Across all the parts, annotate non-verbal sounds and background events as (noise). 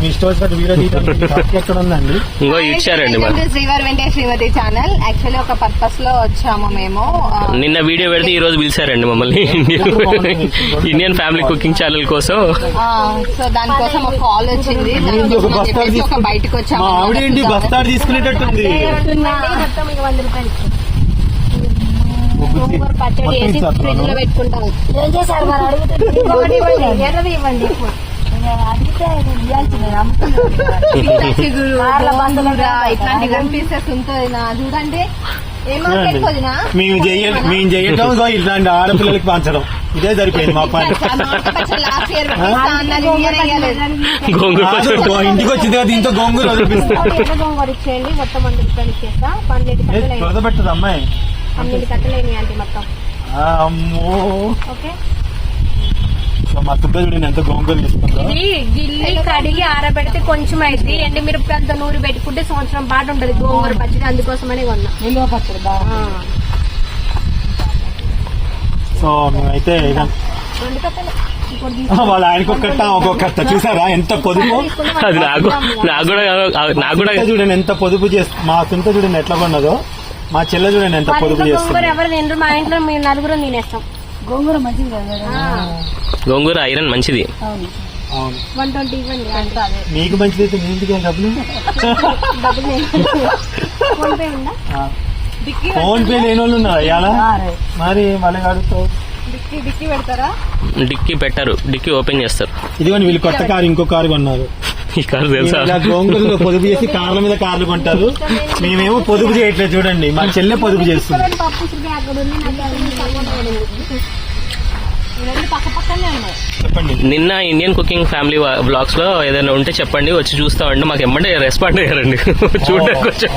మీ ఇష్టం వచ్చినట్టు వీడియో తీయడానికి హక్కు ఎక్కడ ఉందండి. ఇంకో ఇచ్చారండి మరి. శ్రీవారి వెంకటేష్ శ్రీమతి ఛానల్ యాక్చువల్లీ ఒక పర్పస్లో వచ్చాము మేము. నిన్న వీడియో పెడితే ఈ రోజు పిలిచారండి మమ్మల్ని. (laughs) ఇండియన్ ఫ్యామిలీ కుకింగ్ ఛానల్ కోసం. ఆ, సో దానికోసం ఒక కాల్ వచ్చింది. ఒక బయటకు వచ్చాము మా ఆవిడ ఏంటి? బస్తాడు తీసుకునేటట్టుంది. పచ్చడి వేసి. ఫ్రిడ్జ్లో పెట్టుకుంటాం. ఏం చేశారు? మరి అడుగుతుంది ఇవ్వండి, ఇట్లాంటి ఉంటుంది నా చూడండి. ఏం మార్కెట్ వదినా మేము చెయ్య మేము చేయటం ఇగో ఇట్లాంటి ఆడపిల్లలకి పంచడం. ఇదే సరిపోయింది మా పని. ఇంటికి వచ్చింది కదా దీంతో గోంగూర గోంగూర ఇచ్చేయండి మొత్తం పెట్టదు అమ్మాయి. పన్నెండు కట్టలు అయినాయి అంటే మొత్తం అమ్మో. ఓకే. మా చూడండి ఎంత గోంగూర తీసుకుందో ఇది గిల్లి కడిగి ఆరబెడితే కొంచెం అయితే ఎండి మిరపకాయలతో నూరు పెట్టుకుంటే సంవత్సరం పాటు ఉంటది గోంగూర పచ్చడి. అందుకోసమనే కొన్నా. నిల్వ పచ్చడి. సో మేమైతే వాళ్ళ ఆయనకు ఒక కట్ట ఒక్కొక్క కట్ట చూసారా? ఎంత పొదుపు? అది నాకు నాకు కూడా నాకు కూడా తుంట చూడండి ఎంత పొదుపు చేస్తుంది మా తుంట చూడండి ఎట్లా కొన్నదో. మా చెల్లె చూడండి ఎంత పొదుపు చేస్తుంది. ఎవరు మా ఇంట్లో మేము నలుగురు తినేస్తాం. గోంగూర మంచిది కదా గోంగూర ఐరన్ మంచిది. అవును. వన్ ట్వంటీ ఇవ్వండి. అంతా అదే మీకు మంచిదైతే మీ ఇంటికి ఏం డబ్బులు? డబ్బులు నేను ఫోన్ పే ఉందా? ఆ. ఫోన్ పే లేని వాళ్ళు ఉన్నారు మరి మళ్ళీ అడుగుతావు. డిక్కి డిక్కి పెడతారా? డిక్కీ పెట్టారు. డిక్కీ ఓపెన్ చేస్తారు. ఇదిగోండి వీళ్ళు కొత్త కారు ఇంకో కారు కొన్నారు. (laughs) ఈ కారు తెలుసా? ఇలా గోంగూరలో పొదుపు చేసి కార్ల మీద కార్లు కొంటారు. మేమేమో పొదుపు చేయట్లేదు చూడండి. మా చెల్లె పొదుపు చేస్తుంది. నిన్న ఇండియన్ కుకింగ్ ఫ్యామిలీ బ్లాగ్స్లో ఏదైనా ఉంటే చెప్పండి వచ్చి చూస్తామండి మాకు ఎమ్మంటే రెస్పాండ్ అయ్యారండి. (laughs) చూడడానికి. (laughs)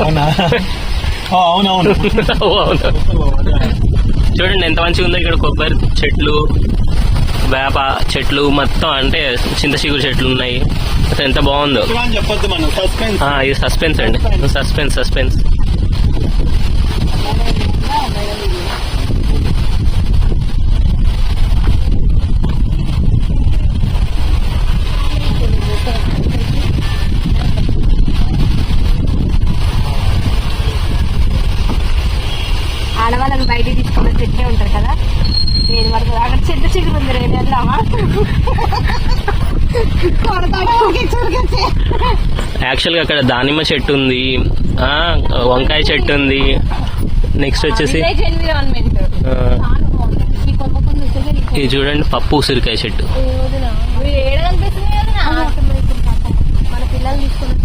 చూడండి ఎంత మంచిగా ఉందో ఇక్కడ కొబ్బరి చెట్లు వేప చెట్లు మొత్తం అంటే చింత చిగురు చెట్లు ఉన్నాయి. అసలు ఎంత బాగుందో. అని చెప్పొద్దు మనం. సస్పెన్స్ ఆ, ఇది సస్పెన్స్ అండి. సస్పెన్స్ సస్పెన్స్ ఆడవాళ్ళని బయటికి తీసుకున్న చెట్టే ఉంటారు కదా నేను వరకు రేపు వెళ్దామా యాక్చువల్గా అక్కడ దానిమ్మ చెట్టు ఉంది. ఆ వంకాయ చెట్టు ఉంది. నెక్స్ట్ వచ్చేసి ఇది చూడండి పప్పు ఉసిరికాయ చెట్టు ఏడ కనిపిస్తుంది కదా మన పిల్లలు తీసుకుని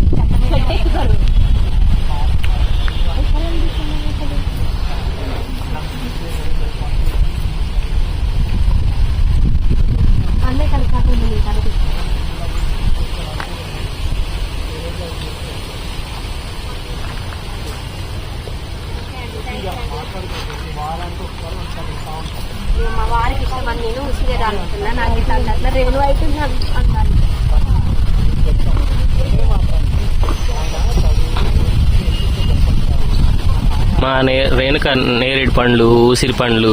చెట్టెక్కుతారు అన్నీ కలిపి కలిపి మా వారికి ఇష్టం అని నేను ఉసిరే అనుకున్నా నాకు ఇట్లా అట్లా రేణు అవుతుంది అంటాను మా నే రేణుక నేరేడు పండ్లు ఉసిరి పండ్లు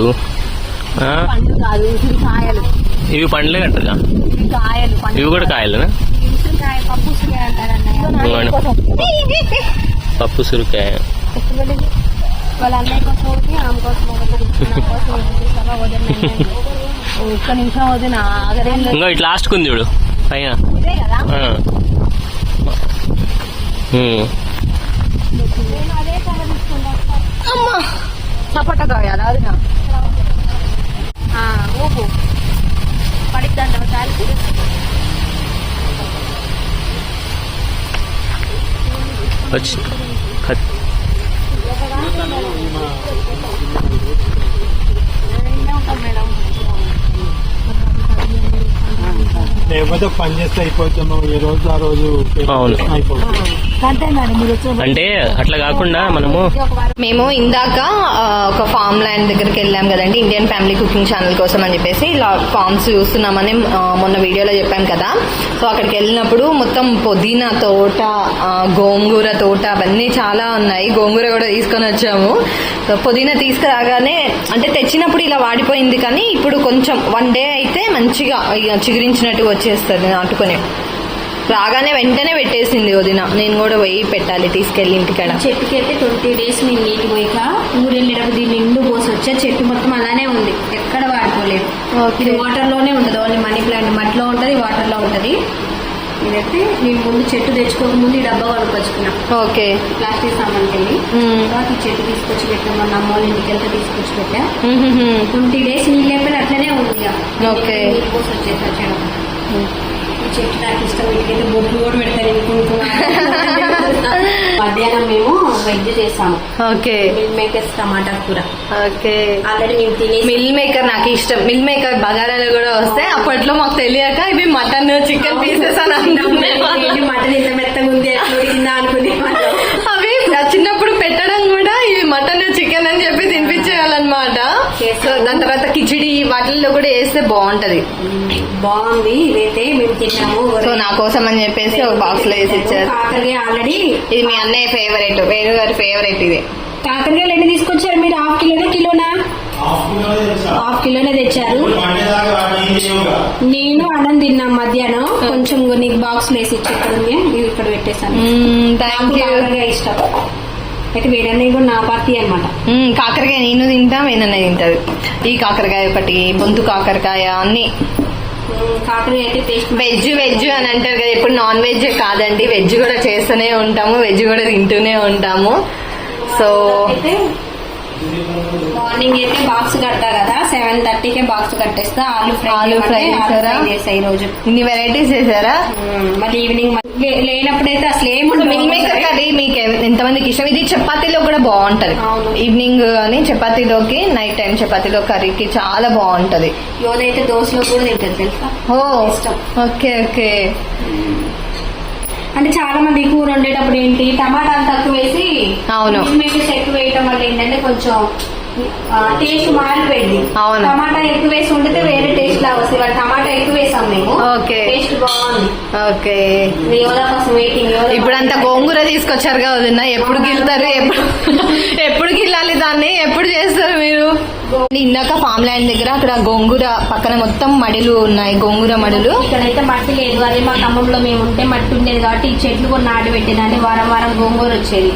ఇవి పండ్లే అంటారుగా? ఇవి కూడా కాయలేనా? పప్పు ఉసిరికాయ ఇంకా ఇట్లా లాస్ట్ కుంది చూడు. పైన ఇదే కదా ఆ. ఉమ్. నేను అదే కలర్ తీసుకుంటా అమ్మా సపోటా కాయాలి అది నా. ఊపు పడిద్దంట వచ్చి. లేకపోతే ఒక పని చేస్తే అయిపోతాము ఏ రోజు ఆ రోజు అవును. అయిపోతుంది. అంటే అట్లా కాకుండా మనము మేము ఇందాక ఒక ఫామ్ ల్యాండ్ దగ్గరికి వెళ్ళాం కదండి ఇండియన్ ఫ్యామిలీ కుకింగ్ ఛానల్ కోసం అని చెప్పేసి ఇలా ఫార్మ్స్ చూస్తున్నామని మొన్న వీడియోలో చెప్పాం కదా. సో అక్కడికి వెళ్ళినప్పుడు మొత్తం పుదీనా తోట గోంగూర తోట అవన్నీ చాలా ఉన్నాయి. గోంగూర కూడా తీసుకొని వచ్చాము. సో పుదీనా తీసుకురాగానే అంటే తెచ్చినప్పుడు ఇలా వాడిపోయింది కానీ ఇప్పుడు కొంచెం వన్ డే అయితే మంచిగా ఇక చిగురించినట్టు వచ్చేస్తుంది నాటుకొని. రాగానే వెంటనే పెట్టేసింది వదిన. నేను కూడా పోయి పెట్టాలి తీసుకెళ్ళి ఇంటికాడ. చెట్టుకి అయితే ట్వంటీ డేస్ నేను నీటి పోయిక ఊరెళ్ళేటప్పుడు దీన్ని నిండు పోసి వచ్చే చెట్టు మొత్తం అలానే ఉంది. ఎక్కడ వాడుకోలేదు. ఇది వాటర్లోనే ఉండదు ఓన్లీ మనీ ప్లాంట్ మట్టిలో ఉంటది వాటర్లో ఉంటది. ఇదైతే నేను ముందు చెట్టు తెచ్చుకోక ముందు ఈ డబ్బా కొనుక్కొచ్చుకున్నా. ఓకే. ప్లాస్టిక్ సామాన్కి వెళ్ళి మ్మ్. తర్వాత ఈ చెట్టు తీసుకొచ్చి పెట్టాం మన అమ్మ వాళ్ళ ఇంటికి వెళ్తే తీసుకొచ్చి పెట్టా. ట్వంటీ డేస్ నీళ్ళు లేకపోయినా అట్లనే ఉంది ఇక. ఓకే. వచ్చేసి వచ్చాను చెట్టు నాకు ఇష్టం వీటికైతే బొట్లు కూడా పెడతారు కుంకుమ మధ్యాహ్నం మేము వెజ్ చేసాము. ఓకే. మిల్ మేకర్స్ టమాటా కూర. ఓకే. ఆల్రెడీ మేము తినేసి మిల్ మేకర్ నాకు ఇష్టం. మిల్ మేకర్ బగారాలు కూడా వస్తాయి అప్పట్లో మాకు తెలియక ఇవి మటన్ చికెన్ పీసెస్ అని అనుకునే ఏంటి మటన్ ఇంత మెత్తగా ఉంది ఎట్లా ఉడికిందా అనుకునే అవి చిన్నప్పుడు పెట్టడం కూడా ఇవి మటన్ చికెన్ అని చెప్పి తినిపించేయాలన్నమాట సో దాని తర్వాత వాటిల్లో కూడా వేస్తే బాగుంటది. బాగుంది. ఇదైతే మేము తిన్నాము. సో నా కోసం అని చెప్పేసి ఒక బాక్స్లో వేసి ఇచ్చారు. ఆల్రెడీ ఇది మీ అన్నయ్య ఫేవరెట్ వేణు గారి ఫేవరెట్ ఇది. కాకరకాయలు ఎన్ని తీసుకొచ్చారు మీరు? హాఫ్ కిలోనే కిలోనా? హాఫ్ కిలోనే తెచ్చారు. నేను అన్నం తిన్నా మధ్యాహ్నం. కొంచెం నీకు బాక్స్ వేసి ఇచ్చి ఇక్కడ పెట్టేశాను. థ్యాంక్ యూ ఇష్టం. అయితే వేడన్నయ్య కూడా నా పార్టీ అనమాట కాకరకాయ నేను తింటా వేనన్నయ్య తింటది ఈ కాకరకాయ ఒకటి బొంతు కాకరకాయ అన్ని. వెజ్ వెజ్ అని అంటారు కదా ఇప్పుడు నాన్ వెజ్ కాదండి. వెజ్ కూడా చేస్తూనే ఉంటాము వెజ్ కూడా తింటూనే ఉంటాము. సో మార్నింగ్ అయితే బాక్స్ కడతా కదా. సెవెన్ థర్టీకే బాక్స్ కట్టేస్తా. ఆలు ఫ్రై ఆలు ఫ్రై చేయమంటే ఆలు చేశారా? ఫ్రై చేసా ఈ రోజు ఇన్ని వెరైటీస్ చేశారా? ఉమ్, మళ్ళీ ఈవినింగ్ లేనప్పుడైతే అసలు ఏం మిల్ మేకర్ కర్రీ మీకు ఎంతమందికి ఇష్టం? ఇది చపాతీలో కూడా బాగుంటది. ఈవినింగ్ అని చపాతీలోకి నైట్ టైం చపాతీలో కర్రీకి చాలా బాగుంటది. యోదైతే దోశలో కూడా తింటది తెలుసా? ఓ. Okay okay. అంటే చాలా మంది కూర వండేటప్పుడు ఏంటి టమాటాలు తక్కువ వేసి అవును. మేకర్స్ ఎక్కువ వేయటం వల్ల ఏంటంటే కొంచెం టేస్ట్ మారిపోయింది. అవును. టమాటా ఎక్కువ వేసి వండితే వేరే టేస్ట్ లాగా వస్తుంది. టమాటా ఎక్కువ వేసాం మేము. ఓకే. టేస్ట్ బాగుంది. ఓకే. యోదా కోసం వెయిటింగ్ ఇప్పుడు అంత గోంగూర తీసుకొచ్చారు కదా వదిన. ఎప్పుడు గిల్లుతారు ఎప్పుడు ఎప్పుడు గిల్లాలి దాన్ని? ఎప్పుడు చేస్తారు? ఇందాక ఫామ్ ల్యాండ్ దగ్గర అక్కడ గోంగూర పక్కన మొత్తం మడిలు ఉన్నాయి గోంగూర మడులు. ఇక్కడైతే మట్టి లేదు. అదే మా ఖమ్మంలో మేము ఉంటే మట్టి ఉండేది కాబట్టి ఈ చెట్లు కూడా నాటి పెట్టేది అంటే వారం వారం గోంగూర వచ్చేది.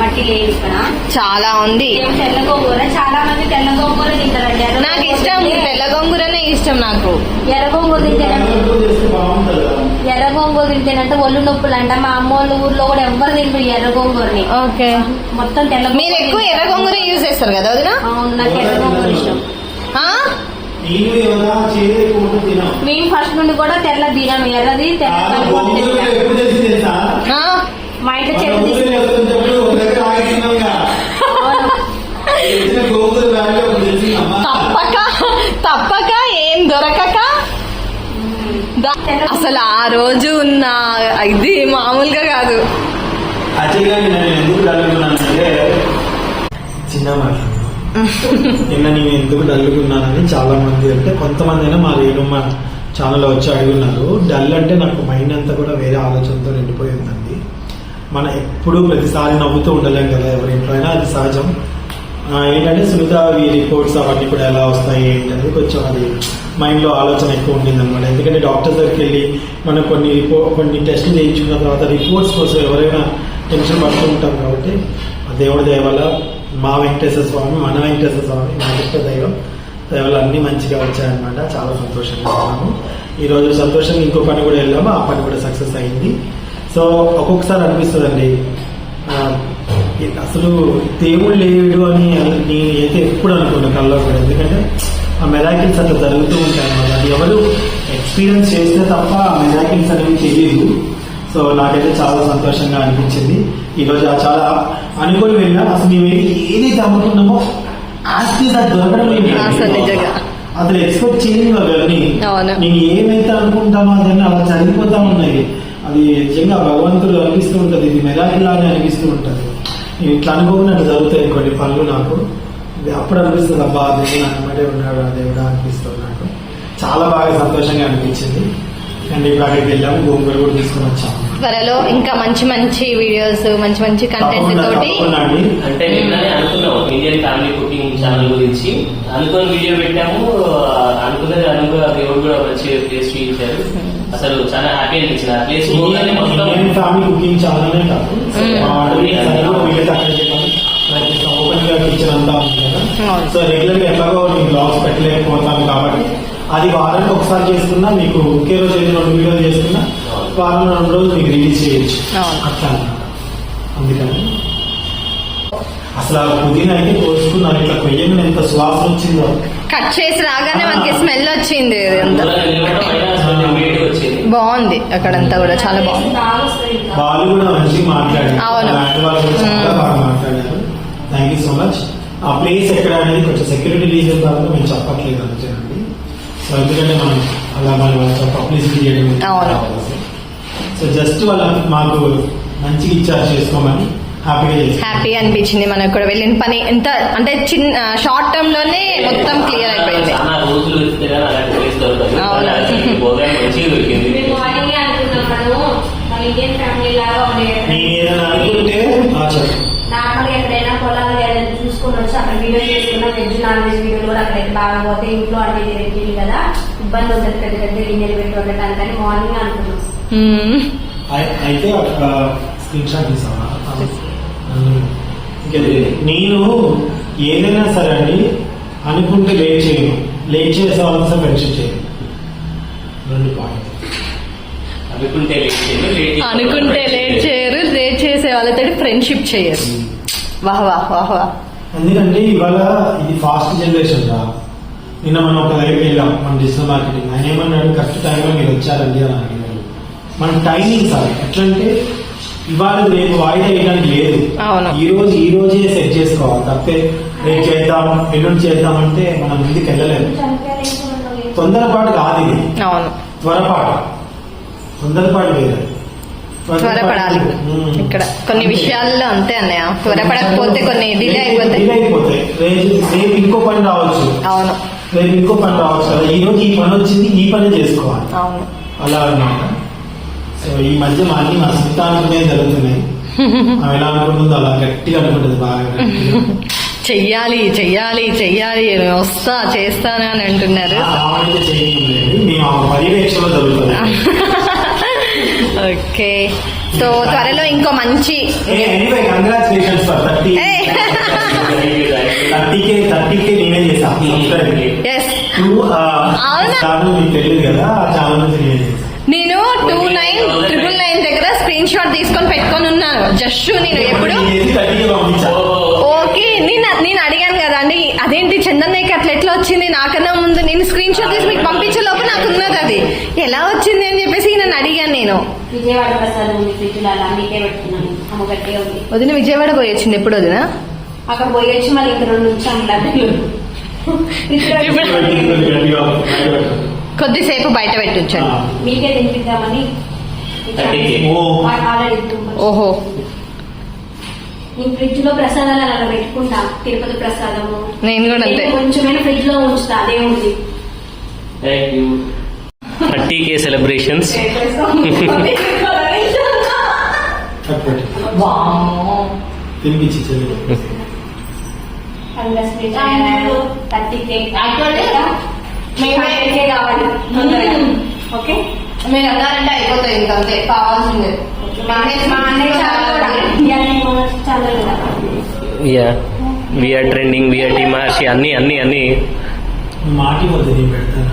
మట్టి లేదు ఇక్కడ. చాలా ఉంది. తెల్ల గోంగూర? చాలా మంది తెల్ల గోంగూర తింటారండి. నాకు ఇష్టం. తెల్ల గోంగూరనే ఇష్టం నాకు. ఎర్ర గోంగూర తింటేనంటే ఎర్ర గోంగూర తింటేనంటే ఒళ్ళు నొప్పులు అంట మా అమ్మ వాళ్ళ ఊర్లో కూడా ఎవ్వరు తింటారు ఈ ఎర్ర గోంగూరని ఓకే. మొత్తం తెల్ల మీరు ఎక్కువ ఎర్ర గోంగూర యూజ్ చేస్తారు కదా వదిన? అవును నాకు ఎర్ర గోంగూర ఇష్టం మేము ఫస్ట్ నుండి కూడా తెల్ల తినాము ఎర్రది తెల్ల? మా ఇంట్లో మన చెట్టు. తప్పక తప్పక ఏం దొరకక అసలు ఆ రోజు ఉన్న ఇది మామూలుగా కాదు. నేను ఎందుకు చిన్న నిన్న నేను ఎందుకు డల్లుకున్నానని చాలా మంది అంటే కొంతమంది అయినా మా రేణుమ్మ ఛానల్ వచ్చి అడుగున్నారు. డల్ అంటే నాకు మైండ్ అంతా కూడా వేరే ఆలోచనతో నిండిపోయి ఉందండి. మనం ఎప్పుడూ ప్రతిసారి నవ్వుతూ ఉండలేం కదా ఎవరింట్లో అయినా అది సహజం. ఏంటంటే సునీత ఈ రిపోర్ట్స్ అవన్నీ కూడా ఎలా వస్తాయి ఏంటనేది కొంచెం అది మైండ్లో ఆలోచన ఎక్కువ ఉండింది అనమాట ఎందుకంటే డాక్టర్ దగ్గరికి వెళ్ళి మనం కొన్ని రిపోర్ట్ కొన్ని టెస్టులు చేయించుకున్న తర్వాత రిపోర్ట్స్ కోసం ఎవరైనా టెన్షన్ పడుతూ ఉంటాం కాబట్టి ఆ దేవుడి దయ వల్ల మా వెంకటేశ్వర స్వామి మన వెంకటేశ్వర స్వామి మా ఇష్ట దైవం దయ అన్ని మంచిగా వచ్చాయన్నమాట. చాలా సంతోషంగా ఉన్నాము. ఈ రోజు సంతోషంగా ఇంకో పని కూడా వెళ్ళాము. ఆ పని కూడా సక్సెస్ అయింది. సో ఒక్కొక్కసారి అనిపిస్తుందండి. అండి అసలు దేవుడు లేడు అని నేను అయితే ఎప్పుడు అనుకున్నా కల్లో కూడా. ఎందుకంటే ఆ మెరాకిల్స్ అట్లా జరుగుతూ ఉంటాయి అన్నమాట. అది ఎవరు ఎక్స్పీరియన్స్ చేస్తే తప్ప ఆ మెరాకిల్స్ అనేవి తెలియదు. సో నాకైతే చాలా సంతోషంగా అనిపించింది. ఈరోజు ఆ చాలా అనుకొని వెళ్ళాం అసలు మేము ఏది- ఏదైతే అనుకున్నామో అది దొరకడం. అసలు ఎక్స్పెక్ట్ చేయలేదు అవన్నీ అవును. నేను ఏమైతే అనుకుంటామో అదన్నీ అలా చనిపోతా ఉన్నాయి. అది నిజంగా భగవంతుడు అనిపిస్తూ ఉంటది. ఇది మెరాకిల్ లాగా అనిపిస్తూ ఉంటది. ఇట్లా అనుకోకున్నట్టు జరుగుతాయి కొన్ని పనులు నాకు. ఇది అప్పుడు అనిపిస్తుంది అబ్బా దేవుడు నాకు మటే ఉన్నాడు ఆ దేవుడా అనిపిస్తుంది నాకు. చాలా బాగా సంతోషంగా అనిపించింది. అండ్ ఇప్పుడు అక్కడికి వెళ్ళాము గోంగూర కూడా తీసుకొని వచ్చాము. త్వరలో ఇంకా మంచి మంచి వీడియోస్ మంచి మంచి కంటెంట్ తోటి అంటే నిన్ననే అనుకున్నాం ఇండియన్ ఫ్యామిలీ కుకింగ్ ఛానల్ గురించి. అనుకుని వీడియో పెట్టాము అనుకున్నది అనుకో దేవుడు కూడా మంచి టేస్ట్ ఇచ్చారు అసలు చాలా హ్యాపీ అనిపించింది. ఆ ప్లేస్ మొత్తం ఫ్యామిలీ కుకింగ్ ఛానల్ కాదు. కిచెన్ అంతా ఉంది కదా. సో రెగ్యులర్గా ఎట్లాగో మీ బ్లాగ్స్ పెట్టలేకపోతాం కాబట్టి అది వారానికి ఒకసారి చేసుకున్నా మీకు ఒకే రోజు అయితే రెండు వీడియోలు చేసుకున్నా వారం రెండు రోజులు మీకు రిలీజ్ చేయొచ్చు. అట్లా. అందుకని అసలు ఆ పుదీనా అయితే కోసుకున్నారు ఇట్లా కొయ్యగానే ఎంత సువాసన వచ్చిందో కట్ చేసి రాగానే మనకి స్మెల్ వచ్చింది బాగుంది అక్కడంతా కూడా చాలా బాగుంది. వాళ్ళు కూడా మంచిగా మాట్లాడారు అవును. మచ్ ఆ ప్లేస్ ఎక్కడ అనేది కొంచెం సెక్యూరిటీ రీజన్ కాబట్టి మేము చెప్పట్లేదు అంతేనండి. సో ఎందుకంటే మనం అలా మనం పబ్లిసిటీ చేయడం. సో జస్ట్ వాళ్ళ మాకు మంచిగా ఇచ్చారు చేసుకోమని హ్యాపీ అనిపించింది మనకు కూడా. వెళ్ళిన పని ఎంత అంటే చిన్న షార్ట్ టర్మ్లోనే మొత్తం క్లియర్ అయిపోయింది. నేను అనుకుంటే ఆ చెప్పు. నార్మల్ ఎక్కడైనా పొలాలు ఏదైనా చూసుకొని వచ్చి అక్కడ వీడియో చేసుకున్న వెజ్ నాన్ వెజ్ వీడియోలు కూడా అక్కడైతే బాగా పోతే ఇంట్లో అన్ని పెట్టింది కదా ఇబ్బంది ఉంటుంది పెద్ద పెద్ద గిన్నెలు పెట్టి ఉండటానికి అని మార్నింగ్ అనుకున్నాం. అయితే ఒక స్క్రీన్ షాట్? నేను ఏదైనా సరే అండి అనుకుంటే లేట్ చేయను. లేట్ చేసే వాళ్ళతో ఫ్రెండ్షిప్ చేయను. రెండు పాయింట్ అనుకుంటే లేట్ చేయండి. అనుకుంటే లేట్ చేయరు లేట్ చేసే వాళ్ళతో ఫ్రెండ్షిప్ చేయరు. వాహ్ వాహ్ వాహ్ వాహ్ ఎందుకంటే ఇవాళ ఇది ఫాస్ట్ జనరేషన్ రా. నిన్న మనం ఒక లైవ్ వెళ్ళాం మన డిజిటల్ మార్కెటింగ్ ఆయన ఏమన్నాడు? కరెక్ట్ టైంలో మీరు వచ్చారండి అని అడిగారు మన టైమింగ్ సార్ ఎట్లంటే ఇవాళ రేపు వాయిదా వేయడానికి లేదు. ఈ రోజు ఈ రోజే సెట్ చేసుకోవాలి. తప్పే రేపు చేద్దాం ఎల్లుండి చేద్దామంటే మనం ముందుకు వెళ్ళలేము. తొందరపాటు కాదు ఇది. అవును. త్వరపాటు. తొందరపాటు వేరే త్వరపడాలి. ఇక్కడ కొన్ని. విషయాల్లో అంతే అన్నయ్య. త్వరపడకపోతే కొన్ని డిలే అయిపోతాయి. రేపు ఇంకో పని రావచ్చు. అవును. రేపు ఇంకో పని రావచ్చు కదా. ఈ రోజు ఈ పని వచ్చింది ఈ పని చేసుకోవాలి. అవును. అలా అన్నమాట సో ఈ మధ్య మా అన్ని మా సొంత అనుకునే జరుగుతున్నాయి (laughs) ఆమె ఎలా అనుకుంటుందో అలా గట్టిగా అనుకుంటుంది బాగా. చెయ్యాలి చెయ్యాలి చెయ్యాలి. వస్తా చేస్తాను అని అంటున్నారు. పర్యవేక్షణలో జరుగుతుంది. (laughs) ఓకే. సో త్వరలో ఇంకో మంచి కే నేనే టూ నేనే ట్రిపుల్ నైన్ దగ్గర స్క్రీన్ షాట్ తీసుకొని పెట్టుకొని ఉన్నాను. జస్ట్ నేను ఎప్పుడు ఓకే నేను నేను అడిగాను కదా అండి అదేంటి చందన్నయ్యకి అట్లా ఎట్లా వచ్చింది? నాకన్నా ముందు నేను స్క్రీన్ షాట్ తీసి మీకు పంపించే లోపు నాకు ఉన్నది అది. ఎలా వచ్చింది అని చెప్పేసి నన్ను అడిగాను నేను విజయవాడ ప్రసాదం ఉంది ఫ్రిడ్జ్లో అలా అందుకే పెట్టుకున్నాను అమ్మ గట్టిగా ఉంది. వదిన విజయవాడ పోయి వచ్చింది ఎప్పుడు వదిన? అక్కడ పోయి వచ్చి మళ్ళీ ఇంకా రెండు నిమిషాలు లడ్డూలు (laughs) కొద్దిసేపు బయట పెట్టించాను మీకే తినిపిద్దామని ఓహో. నేను ఫ్రిడ్జ్లో ప్రసాదాలు అలా పెట్టుకుంటా. తిరుపతి ప్రసాదము. నేను కూడా అంతే. కొంచెమైనా ఫ్రిడ్జ్లో ఉంచుతా. అదే ఉంది. Thank you thirty K celebrations. Okay మీరు అన్నారంటే అయిపోతాయి ఇంకా అంతే కావాల్సిందే యా విఆర్ ట్రెండింగ్ విఆర్ అన్ని అన్ని అన్ని. మాటి వద్దు నేను పెడతాను.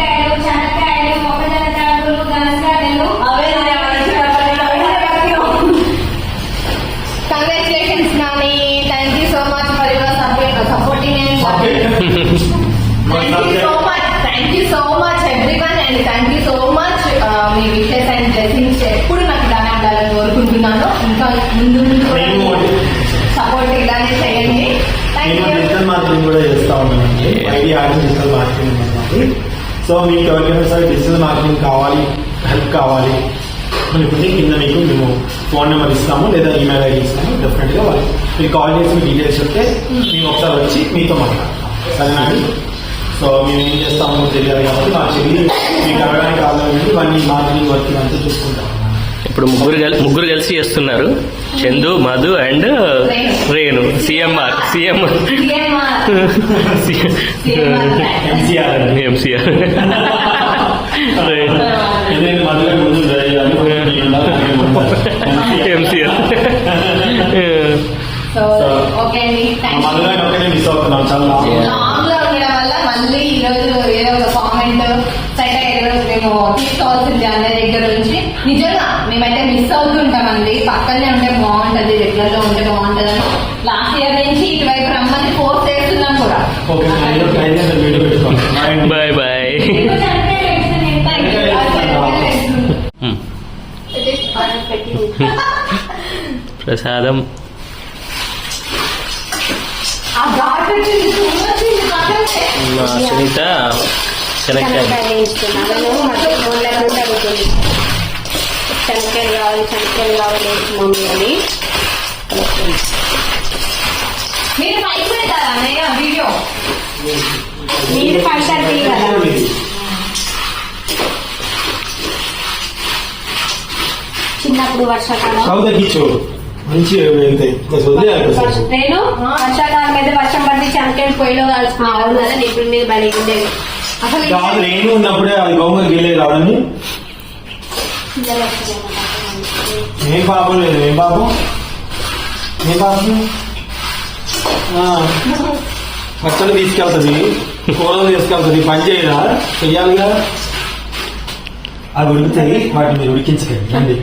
ముందు నేను సపోర్ట్ ఇలానే చేయండి డిజిటల్ మార్కెటింగ్ కూడా చేస్తా ఉన్నానండి ఐడి ఆర్డర్ డిజిటల్ మార్కెటింగ్ ఉన్నది సో మీకు ఎవరికైనా సరే డిజిటల్ మార్కెటింగ్ కావాలి హెల్ప్ కావాలి అనుకుంటే కింద మీకు మేము ఫోన్ నెంబర్ ఇస్తాము లేదా ఈమెయిల్ ఐడి ఇస్తాము డెఫినెట్గా వాళ్ళు మీరు కాల్ చేసి మీ డీటెయిల్స్ చెప్తే మేము ఒకసారి వచ్చి మీతో మాట్లాడతాం సరేనా అండి సో మేము ఏం చేస్తామో తెలియాలి కాబట్టి మా చెల్లి మీకు అడగడానికి కావాలండి వన్ మార్కెటింగ్ వర్క్ అంతా చూసుకుంటాం ఇప్పుడు ముగ్గురు ముగ్గురు కలిసి చేస్తున్నారు. Chandu Madhu and Renu. CMR. CMR. MCR MCR చాలా. మేము తీసుకోవాల్సింది అన్నయ్య దగ్గర నుంచి. నిజంగా మేమైతే మిస్ అవుతుంటామండి పక్కనే ఉంటే బాగుంటది రెగ్యులర్గా ఉంటే బాగుంటది అని లాస్ట్ ఇయర్ నుంచి ఇటువైపు రమ్మని ఫోర్స్ చేస్తున్నాం కూడా. నేను బాయ్ బాయ్ you. ప్రసాదం. ఆ శనక్కాయలు కావాలి శనక్కాయలు కావాలి అని మీరు పైకి పెడతారా అన్నయ్య వీడియో మీరు ఫైవ్ థర్టీ కదా చిన్నప్పుడు వర్షాకాలం మంచి. నేను వర్షాకాలం అయితే వర్షం పడితే శనక్కాయలు పొయ్యిలో కలుసుకున్నాను కదా ఇప్పుడు మీద బలి ఉండేది. అసలు కాదు నేను ఉన్నప్పుడే అది గౌమర్ గీలేదు వస్తారు ఏం పాపం లేదు ఏం పాపం? ఏం పాపం? పచ్చడి తీసుకెళ్తుంది కూరలు తీసుకెళ్తుంది పని చేయదా చెయ్యాలిగా? అవి ఉడుకుతాయి వాటిని మీరు ఉడికించకండి రండి.